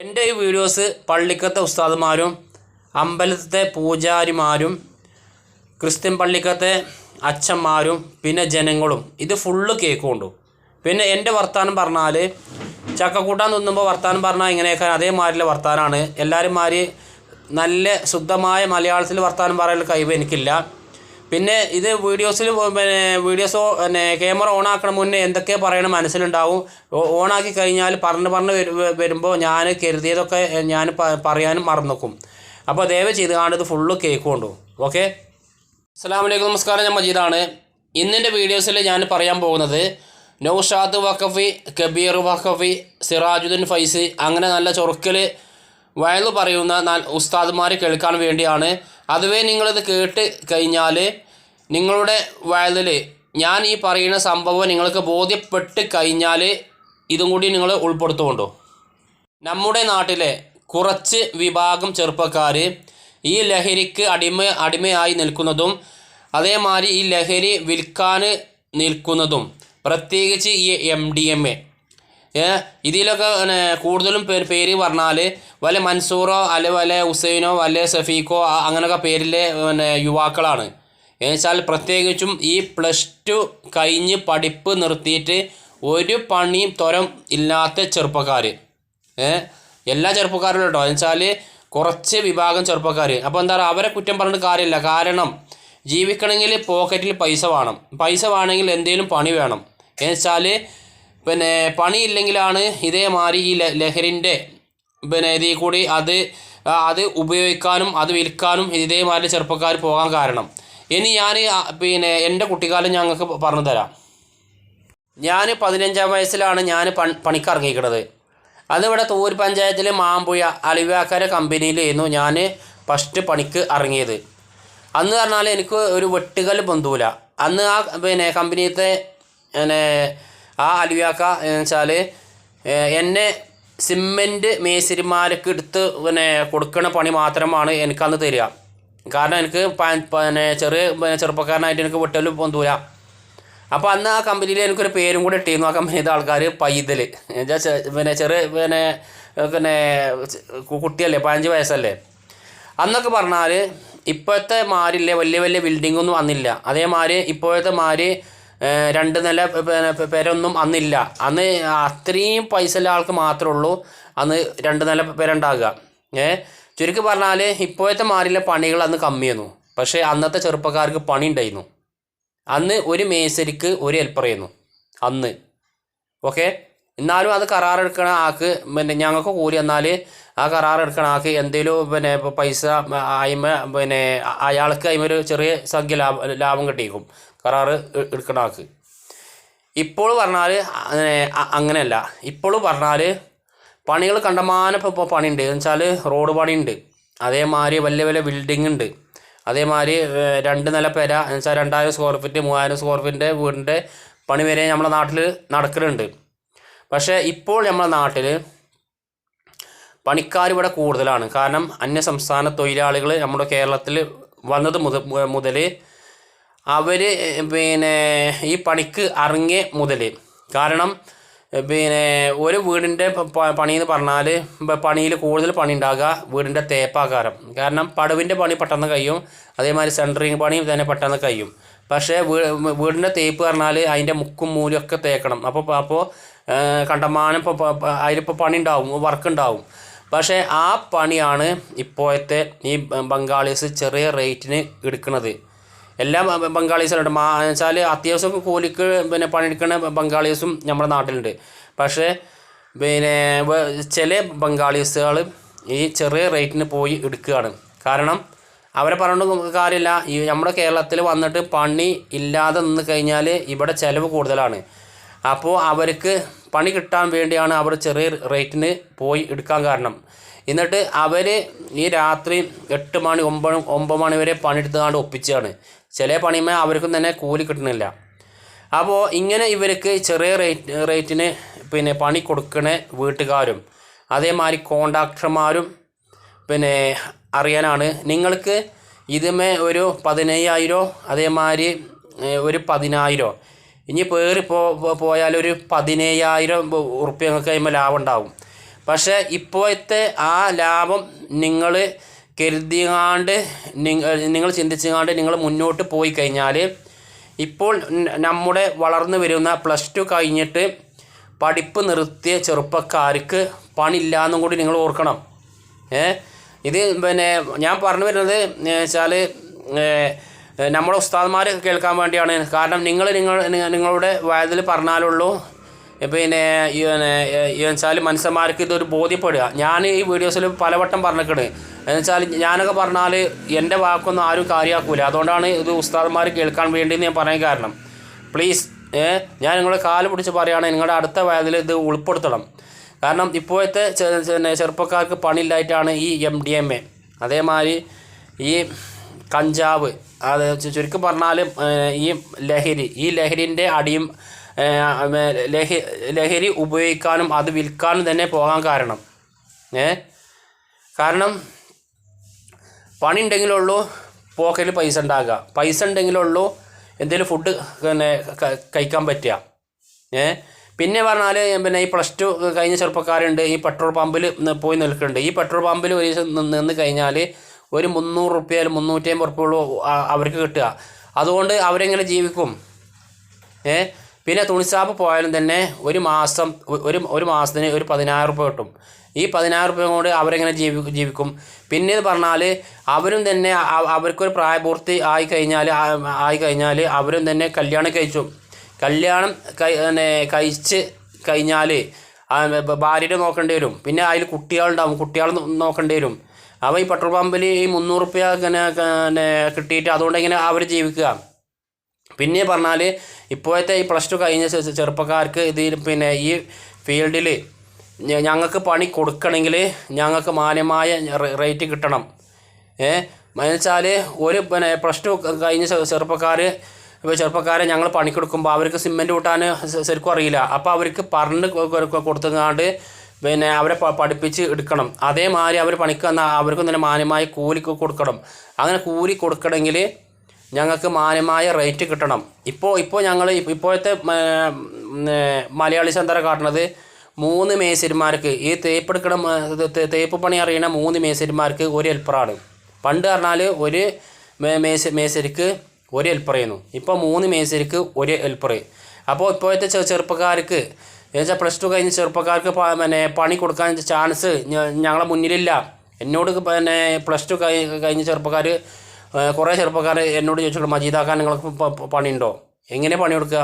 എന്റെ ഈ videos പള്ളിക്കത്തെ ഉസ്താദുമാരും അമ്പലത്തെ പൂജാരിമാരും Christian പള്ളിക്കത്തെ അച്ഛന്മാരും പിന്നെ ജനങ്ങളും ഇത് ഫുള്ള് കേൾക്കുകൊണ്ടു പിന്നെ എന്റെ വർത്താനം പറഞ്ഞാൽ ചക്കക്കൂട്ടാൻ തിന്നുമ്പോൾ വർത്താനം പറഞ്ഞാൽ ഇങ്ങനെയൊക്കെ അതേമാതിരിയുള്ള വർത്താനമാണ് എല്ലാവരും മാതിരി നല്ല ശുദ്ധമായ മലയാളത്തിൽ വർത്താനം പറയാനുള്ള കഴിവ് എനിക്കില്ല. പിന്നെ ഇത് വീഡിയോസിൽ പിന്നെ വീഡിയോസ് പിന്നെ ക്യാമറ ഓൺ ആക്കണ മുന്നേ എന്തൊക്കെ പറയണം മനസ്സിലുണ്ടാവും. ആക്കി കഴിഞ്ഞാൽ പറഞ്ഞ് പറഞ്ഞ് വരു- വരുമ്പോൾ ഞാൻ കരുതിയതൊക്കെ ഞാൻ പറയാനും മറന്നുക്കും. അപ്പോൾ ദയവ് ചെയ്ത് കാണിത് ഫുള്ള് കേൾക്കുകൊണ്ടു ഓക്കെ അസ്സാം വലൈക്കും നമസ്കാരം. ഞാൻ മജീദാണ്. ഇന്നിന്റെ വീഡിയോസിൽ ഞാൻ പറയാൻ പോകുന്നത് നൗഷാദ് വഖഫി കബീർ വഖഫി സിറാജുദ്ദീൻ ഫൈസി അങ്ങനെ നല്ല ചൊറുക്കൽ വയലു പറയുന്ന ഉസ്താദുമാർ കേൾക്കാൻ വേണ്ടിയാണ് അതുവേ നിങ്ങളിത് കേട്ട് കഴിഞ്ഞാൽ നിങ്ങളുടെ വയലിൽ ഞാൻ ഈ പറയുന്ന സംഭവം നിങ്ങൾക്ക് ബോധ്യപ്പെട്ട് കഴിഞ്ഞാൽ ഇതും കൂടി നിങ്ങൾ ഉൾപ്പെടുത്തുകൊണ്ടോ? നമ്മുടെ നാട്ടിലെ കുറച്ച് വിഭാഗം ചെറുപ്പക്കാർ ഈ ലഹരിക്ക് അടിമ അടിമയായി നിൽക്കുന്നതും അതേമാതിരി ഈ ലഹരി വിൽക്കാൻ നിൽക്കുന്നതും പ്രത്യേകിച്ച് ഈ എം ഡി എം എ ഇതിലൊക്കെ കൂടുതലും പേര് പേര് പറഞ്ഞാൽ വല്ല മൻസൂറോ അല്ലെ വല്ല ഹുസൈനോ വല്ല സഫീഖോ അങ്ങനെയൊക്കെ പേരിലെ പിന്നെ യുവാക്കളാണ്. എന്നുവെച്ചാൽ പ്രത്യേകിച്ചും ഈ പ്ലസ് ടു കഴിഞ്ഞ് പഠിപ്പ് നിർത്തിയിട്ട് ഒരു പണിയും തുരം ഇല്ലാത്ത ചെറുപ്പക്കാർ എല്ലാ ചെറുപ്പക്കാരും കേട്ടോ എന്നുവെച്ചാൽ കുറച്ച് വിഭാഗം ചെറുപ്പക്കാർ അപ്പോൾ എന്താ പറയുക അവരെ കുറ്റം പറഞ്ഞിട്ട് കാര്യമില്ല. കാരണം ജീവിക്കണമെങ്കിൽ പോക്കറ്റിൽ പൈസ വേണം. പൈസ വേണമെങ്കിൽ എന്തെങ്കിലും പണി വേണം. എന്നുവെച്ചാൽ പിന്നെ പണിയില്ലെങ്കിലാണ് ഇതേമാതിരി ഈ ലഹരിന്റെ പിന്നെ ഇതിൽ കൂടി അത് അത് ഉപയോഗിക്കാനും അത് വിൽക്കാനും ഇതേമാതിരി ചെറുപ്പക്കാർ പോകാൻ കാരണം. ഇനി ഞാൻ പിന്നെ എന്റെ കുട്ടിക്കാലം ഞങ്ങൾക്ക് പറഞ്ഞു തരാം. ഞാൻ പതിനഞ്ചാം വയസ്സിലാണ് ഞാൻ പൺ പണിക്കിറങ്ങിയിരിക്കുന്നത് അതിവിടെ തൂർ പഞ്ചായത്തിലെ മാമ്പുഴ അലിവാക്കര കമ്പനിയിലായിരുന്നു ഞാൻ ഫസ്റ്റ് പണിക്ക് ഇറങ്ങിയത്. അന്ന് പറഞ്ഞാൽ എനിക്ക് ഒരു വെട്ടുകൽ പൊന്തൂല. അന്ന് ആ പിന്നെ കമ്പനിയത്തെ പിന്നെ ആ അലുവിയാക്ക എന്ന് വെച്ചാൽ എന്നെ സിമെന്റ് മേശരിമാർക്ക് എടുത്ത് പിന്നെ കൊടുക്കണ പണി മാത്രമാണ് എനിക്കന്ന് തരിക. കാരണം എനിക്ക് പിന്നെ ചെറിയ ചെറുപ്പക്കാരനായിട്ട് എനിക്ക് വെട്ടലും പൊന്തൂല. അപ്പോൾ അന്ന് ആ കമ്പനിയിൽ എനിക്കൊരു പേരും കൂടെ ഇട്ടിരുന്നു ആ കമ്പനിയുടെ ആൾക്കാർ പൈതൽ പിന്നെ ചെറിയ പിന്നെ പിന്നെ കുട്ടിയല്ലേ പതിനഞ്ച് വയസ്സല്ലേ. അന്നൊക്കെ പറഞ്ഞാൽ ഇപ്പോഴത്തെ മാരില്ലേ വലിയ വലിയ ബിൽഡിങ്ങൊന്നും വന്നില്ല. അതേമാതിരി ഇപ്പോഴത്തെ മാര് രണ്ട് നില പേരൊന്നും അന്നില്ല. അന്ന് അത്രയും പൈസ ഉള്ള ആൾക്ക് മാത്രമേ ഉള്ളൂ അന്ന് രണ്ട് നില പെര ഉണ്ടാകുക ഏ ചുരുക്കി പറഞ്ഞാൽ ഇപ്പോഴത്തെ മാരിലെ പണികൾ അന്ന് കമ്മിയായിരുന്നു. പക്ഷേ അന്നത്തെ ചെറുപ്പക്കാർക്ക് പണി ഉണ്ടായിരുന്നു. അന്ന് ഒരു മേസരിക്ക് ഒരു ഹെൽപ്പർ ചെയ്യുന്നു അന്ന്. ഓക്കെ? എന്നാലും അത് കരാറെടുക്കണ ആൾക്ക് പിന്നെ ഞങ്ങൾക്ക് കൂലി എന്നാൽ ആ കരാറെടുക്കണ ആൾക്ക് എന്തെങ്കിലും പിന്നെ പൈസ അയിമ പിന്നെ അയാൾക്ക് അതിമൊരു ചെറിയ സംഖ്യ ലാഭം ലാഭം കിട്ടിയേക്കും. എടുക്കേണ്ട എടുക്കണ ആൾക്ക്. ഇപ്പോൾ പറഞ്ഞാൽ അങ്ങനെയല്ല. ഇപ്പോൾ പറഞ്ഞാൽ പണികൾ കണ്ടമാനം ഇപ്പോൾ പണിയുണ്ട്. എന്ന് വെച്ചാൽ റോഡ് പണിയുണ്ട്. അതേമാതിരി വലിയ വലിയ ബിൽഡിംഗ് ഉണ്ട്. അതേമാതിരി രണ്ട് നില പെര എന്ന് വെച്ചാൽ രണ്ടായിരം സ്ക്വയർ ഫീറ്റ് മൂവായിരം സ്ക്വയർ ഫീറ്റിന്റെ വീടിന്റെ പണി വരെ നമ്മുടെ നാട്ടിൽ നടക്കുന്നുണ്ട് പക്ഷേ ഇപ്പോൾ നമ്മുടെ നാട്ടിൽ പണിക്കാർ ഇവിടെ കൂടുതലാണ്. കാരണം അന്യ സംസ്ഥാന തൊഴിലാളികൾ നമ്മുടെ കേരളത്തിൽ വന്നത് മുതൽ മുതൽ അവർ പിന്നെ ഈ പണിക്ക് ഇറങ്ങിയ മുതൽ കാരണം പിന്നെ ഒരു വീടിന്റെ പണി എന്ന് പറഞ്ഞാൽ പണിയിൽ കൂടുതൽ പണി ഉണ്ടാകുക വീടിന്റെ തേപ്പാകാരം. കാരണം പടവിന്റെ പണി പെട്ടെന്ന് കഴിയും അതേമാതിരി സെന്ററിങ് പണി തന്നെ പെട്ടെന്ന് കഴിയും. പക്ഷേ വീടിന്റെ തേപ്പ് പറഞ്ഞാൽ അതിന്റെ മുക്കും മൂലും ഒക്കെ തേക്കണം. അപ്പോൾ അപ്പോൾ കണ്ടമാനം ഇപ്പോൾ അതിലിപ്പോൾ പണി ഉണ്ടാവും വർക്ക് ഉണ്ടാവും പക്ഷേ ആ പണിയാണ് ഇപ്പോഴത്തെ ഈ ബംഗാളീസ് ചെറിയ റേറ്റിന് എടുക്കുന്നത്. എല്ലാ ബംഗാളീസിലുണ്ട് വെച്ചാൽ അത്യാവശ്യം കൂലിക്ക് പിന്നെ പണിയെടുക്കുന്ന ബംഗാളീസും നമ്മുടെ നാട്ടിലുണ്ട്. പക്ഷേ പിന്നെ ചില ബംഗാളീസുകൾ ഈ ചെറിയ റേറ്റിന് പോയി എടുക്കുകയാണ്. കാരണം അവരെ പറഞ്ഞിട്ട് കാര്യമില്ല. ഈ നമ്മുടെ കേരളത്തിൽ വന്നിട്ട് പണി ഇല്ലാതെ നിന്ന് കഴിഞ്ഞാൽ ഇവിടെ ചിലവ് കൂടുതലാണ്. അപ്പോൾ അവർക്ക് പണി കിട്ടാൻ വേണ്ടിയാണ് അവർ ചെറിയ റേറ്റിന് പോയി എടുക്കാൻ കാരണം. എന്നിട്ട് അവർ ഈ രാത്രി എട്ട് മണി ഒമ്പത് ഒമ്പത് മണി വരെ പണിയെടുത്തുകൊണ്ട് ഒപ്പിച്ചാണ്. ചില പണിമേ അവർക്കും തന്നെ കൂലി കിട്ടുന്നില്ല. അപ്പോൾ ഇങ്ങനെ ഇവർക്ക് ചെറിയ റേറ്റ് റേറ്റിന് പിന്നെ പണി കൊടുക്കണ വീട്ടുകാരും അതേമാതിരി കോണ്ടാക്ടർമാരും പിന്നെ അറിയാനാണ്. നിങ്ങൾക്ക് ഇതുമേ ഒരു പതിനയ്യായിരോ അതേമാതിരി ഒരു പതിനായിരോ ഇനി പേറി പോ പോയാൽ ഒരു പതിനയ്യായിരം ഉറുപ്പ്യ നിങ്ങൾക്ക് കഴിയുമ്പോൾ ലാഭം ഉണ്ടാവും. പക്ഷേ ഇപ്പോഴത്തെ ആ ലാഭം നിങ്ങൾ കരുതിയാണ്ട് നിങ്ങൾ ചിന്തിച്ചുകൊണ്ട് നിങ്ങൾ മുന്നോട്ട് പോയി കഴിഞ്ഞാൽ ഇപ്പോൾ നമ്മുടെ വളർന്നു വരുന്ന പ്ലസ് ടു കഴിഞ്ഞിട്ട് പഠിപ്പ് നിർത്തിയ ചെറുപ്പക്കാർക്ക് പണിയില്ലാന്നും കൂടി നിങ്ങൾ ഓർക്കണം. ഏ ഇത് പിന്നെ ഞാൻ പറഞ്ഞു വരുന്നത് വെച്ചാൽ നമ്മുടെ ഉസ്താദ്മാർ കേൾക്കാൻ വേണ്ടിയാണ്. കാരണം നിങ്ങൾ നിങ്ങൾ നിങ്ങളുടെ വയതിൽ പറഞ്ഞാലുള്ളൂ പിന്നെ വെച്ചാൽ മനുഷ്യന്മാർക്ക് ഇതൊരു ബോധ്യപ്പെടുക. ഞാൻ ഈ വീഡിയോസിൽ പലവട്ടം പറഞ്ഞിട്ടുണ്ട്. എന്നുവെച്ചാൽ ഞാനൊക്കെ പറഞ്ഞാൽ എന്റെ വാക്കൊന്നും ആരും കാര്യമാക്കൂല അതുകൊണ്ടാണ് ഇത് ഉസ്താദന്മാർ കേൾക്കാൻ വേണ്ടി ഞാൻ പറയാൻ കാരണം. പ്ലീസ് ഞാൻ നിങ്ങളെ കാൽ പിടിച്ച് പറയുകയാണ് നിങ്ങളുടെ അടുത്ത വയതിൽ ഇത് ഉൾപ്പെടുത്തണം. കാരണം ഇപ്പോഴത്തെ ചെറുപ്പക്കാർക്ക് പണിയില്ലായിട്ടാണ് ഈ എം ഡി എം എ അതേമാതിരി ഈ കഞ്ചാവ് അത് ചുരുക്കി പറഞ്ഞാൽ ഈ ലഹരി ഈ ലഹരിന്റെ അടിയും ഏ, ലഹ ലഹരി ഉപയോഗിക്കാനും അത് വിൽക്കാനും തന്നെ പോകാൻ കാരണം. ഏ? കാരണം പണി ഉണ്ടെങ്കിലുള്ളൂ പോക്കറ്റിൽ പൈസ ഉണ്ടാകുക. പൈസ ഉണ്ടെങ്കിലുള്ളൂ എന്തെങ്കിലും ഫുഡ് പിന്നെ കഴിക്കാൻ പറ്റുക. ഏ? പിന്നെ പറഞ്ഞാൽ പിന്നെ ഈ പ്ലസ് ടു കഴിഞ്ഞ ചെറുപ്പക്കാരുണ്ട്. ഈ പെട്രോൾ പമ്പിൽ പോയി നിൽക്കുന്നുണ്ട്. ഈ പെട്രോൾ പമ്പിൽ ഒരു ദിവസം നിന്ന് കഴിഞ്ഞാൽ ഒരു മുന്നൂറ് റുപ്യ അല്ലെങ്കിൽ മുന്നൂറ്റി അമ്പത് റുപ്യുള്ളൂ അവർക്ക് കിട്ടുക. അതുകൊണ്ട് അവരെങ്ങനെ ജീവിക്കും? ഏ? പിന്നെ തുണിച്ചാപ്പ് പോയാലും തന്നെ ഒരു മാസം ഒരു ഒരു മാസത്തിന് ഒരു പതിനായിരം രൂപ കിട്ടും. ഈ പതിനായിരം രൂപ കൊണ്ട് അവരെങ്ങനെ ജീവി ജീവിക്കും? പിന്നെ എന്ന് പറഞ്ഞാൽ അവരും തന്നെ അവർക്കൊരു പ്രായപൂർത്തി ആയി കഴിഞ്ഞാൽ ആയി കഴിഞ്ഞാൽ അവരും തന്നെ കല്യാണം കഴിച്ചു. കല്യാണം കഴിച്ച് കഴിഞ്ഞാൽ ഭാര്യയുടെ നോക്കേണ്ടി വരും. പിന്നെ അതിൽ കുട്ടികളുണ്ടാവും. കുട്ടികൾ നോക്കേണ്ടി വരും. അപ്പോൾ ഈ പെട്രോൾ പമ്പിൽ ഈ മുന്നൂറ് റുപ്യ ഇങ്ങനെ കിട്ടിയിട്ട് അതുകൊണ്ട് ഇങ്ങനെ അവർ ജീവിക്കുക. പിന്നെ പറഞ്ഞാൽ ഇപ്പോഴത്തെ ഈ പ്ലസ് ടു കഴിഞ്ഞ ചെറുപ്പക്കാർക്ക് ഇത് പിന്നെ ഈ ഫീൽഡിൽ ഞങ്ങൾക്ക് പണി കൊടുക്കണമെങ്കിൽ ഞങ്ങൾക്ക് മാന്യമായ റേറ്റ് കിട്ടണം. ഏ? എന്നുവെച്ചാൽ ഒരു പിന്നെ പ്ലസ് ടു കഴിഞ്ഞ ചെറുപ്പക്കാർ ഇപ്പോൾ ചെറുപ്പക്കാരെ ഞങ്ങൾ പണി കൊടുക്കുമ്പോൾ അവർക്ക് സിമെന്റ് കൂട്ടാൻ ശരിക്കും അറിയില്ല. അപ്പോൾ അവർക്ക് പറഞ്ഞ് കൊടുത്തങ്ങാണ്ട് പിന്നെ അവരെ പഠിപ്പിച്ച് എടുക്കണം. അതേമാതിരി അവർ പണിക്ക് വന്നാൽ അവർക്കും തന്നെ മാന്യമായ കൂലി കൊടുക്കണം. അങ്ങനെ കൂലി കൊടുക്കണമെങ്കിൽ ഞങ്ങൾക്ക് മാന്യമായ റേറ്റ് കിട്ടണം. ഇപ്പോൾ ഇപ്പോൾ ഞങ്ങൾ ഇപ്പോഴത്തെ മലയാളി സെന്തറ കാട്ടുന്നത് മൂന്ന് മേശരിമാർക്ക് ഈ തേപ്പെടുക്കണ തേപ്പ് പണി അറിയണ മൂന്ന് മേശരിമാർക്ക് ഒരു എൽപ്പറാണ് പണ്ട് പറഞ്ഞാൽ ഒരു മേശ മേശരിക്ക് ഒരു ഹെൽപ്പർ ചെയ്യുന്നു ഇപ്പോൾ മൂന്ന് മേശരിക്ക് ഒരു ഹെൽപ്പർ. അപ്പോൾ ഇപ്പോഴത്തെ ചെറുപ്പക്കാർക്ക് എന്നുവെച്ചാൽ പ്ലസ് ടു കഴിഞ്ഞ ചെറുപ്പക്കാർക്ക് പിന്നെ പണി കൊടുക്കാൻ ചാൻസ് ഞങ്ങളെ മുന്നിലില്ല. എന്നോട് പിന്നെ പ്ലസ് ടു കഴിഞ്ഞ ചെറുപ്പക്കാർ കുറേ ചെറുപ്പക്കാർ എന്നോട് ചോദിച്ചോളൂ മജീദാക്കാൻ നിങ്ങൾക്ക് പണിയുണ്ടോ? എങ്ങനെ പണി കൊടുക്കുക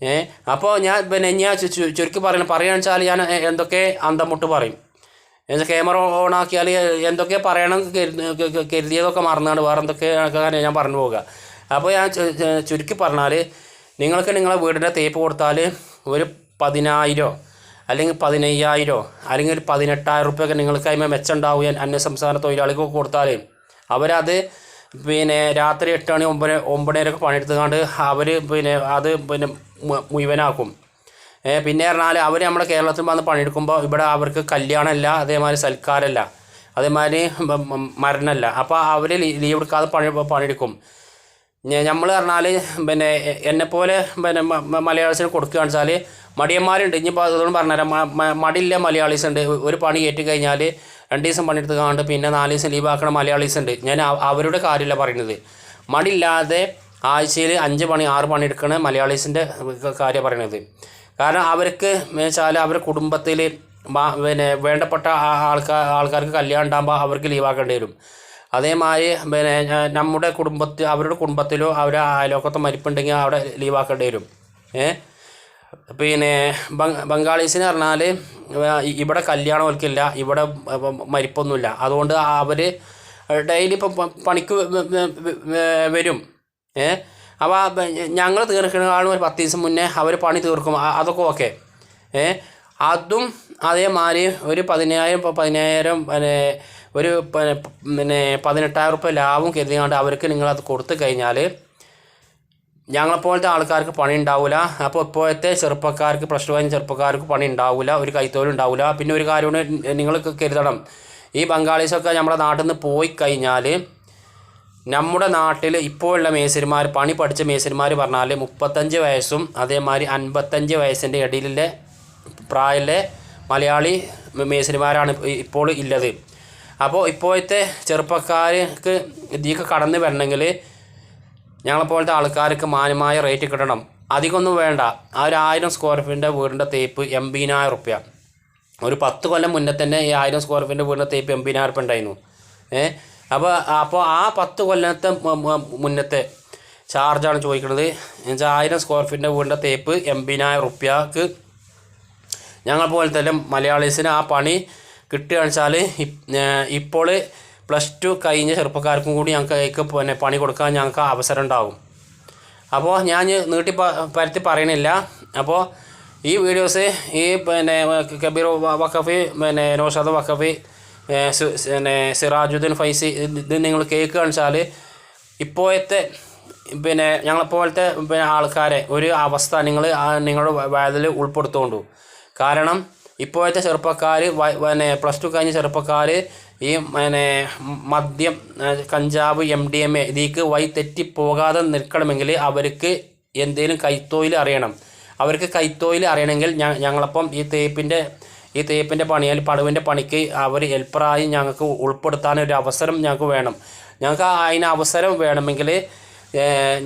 ഏ അപ്പോൾ ഞാൻ പിന്നെ ഞാൻ ചുരുക്കി പറയണം പറയുകയെന്ന് വെച്ചാൽ ഞാൻ എന്തൊക്കെ അന്തമുട്ട് പറയും. എന്നുവെച്ചാൽ ക്യാമറ ഓൺ ആക്കിയാൽ എന്തൊക്കെ പറയണം കരുതിയതൊക്കെ മറന്നാണ് വേറെ എന്തൊക്കെ കാര്യം ഞാൻ പറഞ്ഞു പോവുക. അപ്പോൾ ഞാൻ ചുരുക്കി പറഞ്ഞാൽ നിങ്ങൾക്ക് നിങ്ങളെ വീടിന്റെ തേപ്പ് കൊടുത്താൽ ഒരു പതിനായിരോ അല്ലെങ്കിൽ പതിനയ്യായിരോ അല്ലെങ്കിൽ ഒരു പതിനെട്ടായിരം റുപ്യൊക്കെ നിങ്ങൾക്ക് അതിന്മേൽ മെച്ചമുണ്ടാവുക അന്യസംസ്ഥാന തൊഴിലാളികൾക്ക് കൊടുത്താൽ അവരത് പിന്നെ രാത്രി എട്ട് മണി ഒമ്പത് ഒമ്പതരയൊക്കെ പണിയെടുത്തുകൊണ്ട് അവർ പിന്നെ അത് പിന്നെ മുഴുവനാക്കും. പിന്നെ പറഞ്ഞാൽ അവർ നമ്മുടെ കേരളത്തിൽ വന്ന് പണിയെടുക്കുമ്പോൾ ഇവിടെ അവർക്ക് കല്യാണമല്ല അതേമാതിരി സൽക്കാരമല്ല അതേമാതിരി മരണമല്ല അപ്പോൾ അവർ ലീവ് എടുക്കാതെ പണി പണിയെടുക്കും. നമ്മൾ പറഞ്ഞാൽ പിന്നെ എന്നെപ്പോലെ പിന്നെ മലയാളീസിന് കൊടുക്കുകയാണെന്ന് വെച്ചാൽ മടിയന്മാരുണ്ട്. ഇനിയിപ്പോൾ അതുകൊണ്ട് പറഞ്ഞുതരാം മടിയില്ല മലയാളീസ് ഉണ്ട്. ഒരു പണി ഏറ്റു കഴിഞ്ഞാൽ രണ്ട് ദിവസം പണിയെടുത്ത് കാണുണ്ട് പിന്നെ നാല് ദിവസം ലീവ് ആക്കണ മലയാളീസ് ഉണ്ട് ഞാൻ അവരുടെ കാര്യമല്ല പറയുന്നത്. മടിയില്ലാതെ ആഴ്ചയിൽ അഞ്ച് പണി ആറ് പണി എടുക്കണ മലയാളീസിന്റെ കാര്യം പറയണത്. കാരണം അവർക്ക് വെച്ചാൽ അവരുടെ കുടുംബത്തിൽ പിന്നെ വേണ്ടപ്പെട്ട ആൾക്കാർ ആൾക്കാർക്ക് കല്യാണം ഉണ്ടാകുമ്പോൾ അവർക്ക് ലീവാക്കേണ്ടി വരും. അതേമാതിരി പിന്നെ നമ്മുടെ കുടുംബത്തിൽ അവരുടെ കുടുംബത്തിലോ അവരുടെ അയലോക്കത്തോ മരിപ്പുണ്ടെങ്കിൽ അവിടെ ലീവാക്കേണ്ടി വരും. ഏ? പിന്നെ ബംഗ ബംഗാളീസിന് പറഞ്ഞാൽ ഇവിടെ കല്യാണം ഓൽക്കില്ല ഇവിടെ മരിപ്പൊന്നുമില്ല. അതുകൊണ്ട് അവർ ഡെയിലി ഇപ്പം പണിക്ക് വരും. ഏ? അപ്പോൾ ഞങ്ങൾ തീർക്കണേക്കാളും ഒരു പത്ത് ദിവസം മുന്നേ അവർ പണി തീർക്കും. അതൊക്കെ ഓക്കെ. ഏ? അതും അതേമാതിരി ഒരു പതിനായിരം പതിനായിരം പിന്നെ ഒരു പിന്നെ പതിനെട്ടായിരം റുപ്യ ലാഭം കരുതിയാണ്ട് അവർക്ക് നിങ്ങളത് കൊടുത്തു കഴിഞ്ഞാൽ ഞങ്ങളെപ്പോലത്തെ ആൾക്കാർക്ക് പണി ഉണ്ടാവില്ല അപ്പോൾ ഇപ്പോഴത്തെ ചെറുപ്പക്കാർക്ക് പ്ലസ് ടു കഴിഞ്ഞ ചെറുപ്പക്കാർക്ക് പണി ഉണ്ടാവില്ല ഒരു കൈത്തൊഴിൽ ഉണ്ടാവില്ല പിന്നെ ഒരു കാര്യം കൂടെ നിങ്ങൾ കരുതണം. ഈ ബംഗാളീസൊക്കെ നമ്മുടെ നാട്ടിൽ നിന്ന് പോയി കഴിഞ്ഞാൽ നമ്മുടെ നാട്ടിൽ ഇപ്പോഴുള്ള മേസരിമാർ പണി പഠിച്ച മേസരിമാർ പറഞ്ഞാൽ മുപ്പത്തഞ്ച് വയസ്സും അതേമാതിരി അൻപത്തഞ്ച് വയസ്സിന്റെ ഇടയിലെ പ്രായത്തിലെ മലയാളി മേസരിമാരാണ് ഇപ്പോൾ ഉള്ളത്. അപ്പോൾ ഇപ്പോഴത്തെ ചെറുപ്പക്കാർക്ക് ഇതിലേക്ക് കടന്നു വരണമെങ്കിൽ ഞങ്ങളെപ്പോലത്തെ ആൾക്കാർക്ക് മാന്യമായ റേറ്റ് കിട്ടണം. അധികമൊന്നും വേണ്ട. ആ ഒരു ആയിരം സ്ക്വയർ ഫീറ്റിന്റെ വീടിന്റെ തേപ്പ് എൺപതിനായിരം റുപ്യ. ഒരു പത്ത് കൊല്ലം മുന്നേ തന്നെ ഈ ആയിരം സ്ക്വയർ ഫീറ്റിന്റെ വീടിന്റെ തേപ്പ് എൺപതിനായിരം റുപ്യ ഉണ്ടായിരുന്നു. ഏ? അപ്പോൾ അപ്പോൾ ആ പത്ത് കൊല്ലത്തെ മുന്നത്തെ ചാർജാണ് ചോദിക്കുന്നത്. എന്നുവെച്ചാൽ ആയിരം സ്ക്വയർ ഫീറ്റിന്റെ വീടിന്റെ തേപ്പ് എൺപതിനായിരം റുപ്യക്ക് ഞങ്ങൾ പോലെ തന്നെ മലയാളീസിന് ആ പണി കിട്ടുകയെന്ന് വെച്ചാൽ ഇപ്പോൾ പ്ലസ് ടു കഴിഞ്ഞ ചെറുപ്പക്കാർക്കും കൂടി ഞങ്ങൾക്ക് പിന്നെ പണി കൊടുക്കാൻ ഞങ്ങൾക്ക് അവസരം ഉണ്ടാകും അപ്പോൾ ഞാൻ നീട്ടി പരത്തി പറയണില്ല. അപ്പോൾ ഈ വീഡിയോസ് ഈ പിന്നെ കബീർ വഖഫി പിന്നെ നൗഷാദ് വഖഫി പിന്നെ സിറാജുദ്ദീൻ ഫൈസി ഇത് നിങ്ങൾ കേൾക്കുകയെന്ന് വെച്ചാൽ ഇപ്പോഴത്തെ പിന്നെ ഞങ്ങളെപ്പോലത്തെ പിന്നെ ആൾക്കാരെ ഒരു അവസ്ഥ നിങ്ങൾ നിങ്ങളുടെ വേദനയിൽ ഉൾപ്പെടുത്തുകൊണ്ടു കാരണം ഇപ്പോഴത്തെ ചെറുപ്പക്കാർ പിന്നെ പ്ലസ് ടു കഴിഞ്ഞ ചെറുപ്പക്കാർ ഈ പിന്നെ മദ്യം കഞ്ചാവ് എം ഡി എം എ ഇതിലേക്ക് വഴി തെറ്റിപ്പോകാതെ നിൽക്കണമെങ്കിൽ അവർക്ക് എന്തെങ്കിലും കൈത്തൊഴിൽ അറിയണം. അവർക്ക് കൈത്തൊഴിൽ അറിയണമെങ്കിൽ ഞങ്ങളപ്പം ഈ തേപ്പിന്റെ ഈ തേപ്പിന്റെ പണി അല്ലെങ്കിൽ പടവിന്റെ പണിക്ക് അവർ ഹെൽപ്പറായി ഞങ്ങൾക്ക് ഉൾപ്പെടുത്താൻ ഒരു അവസരം ഞങ്ങൾക്ക് വേണം. ഞങ്ങൾക്ക് അതിന് അവസരം വേണമെങ്കിൽ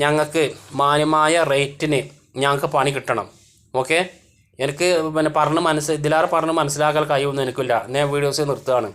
ഞങ്ങൾക്ക് മാന്യമായ റേറ്റിന് ഞങ്ങൾക്ക് പണി കിട്ടണം. ഓക്കെ? എനിക്ക് പിന്നെ പറഞ്ഞ് മനസ്സ് ഇതിലാറ് പറഞ്ഞ് മനസ്സിലാക്കാൻ കഴിയുമെന്ന് എനിക്കില്ല. ഞാൻ വീഡിയോസ് നിർത്തുകയാണ്.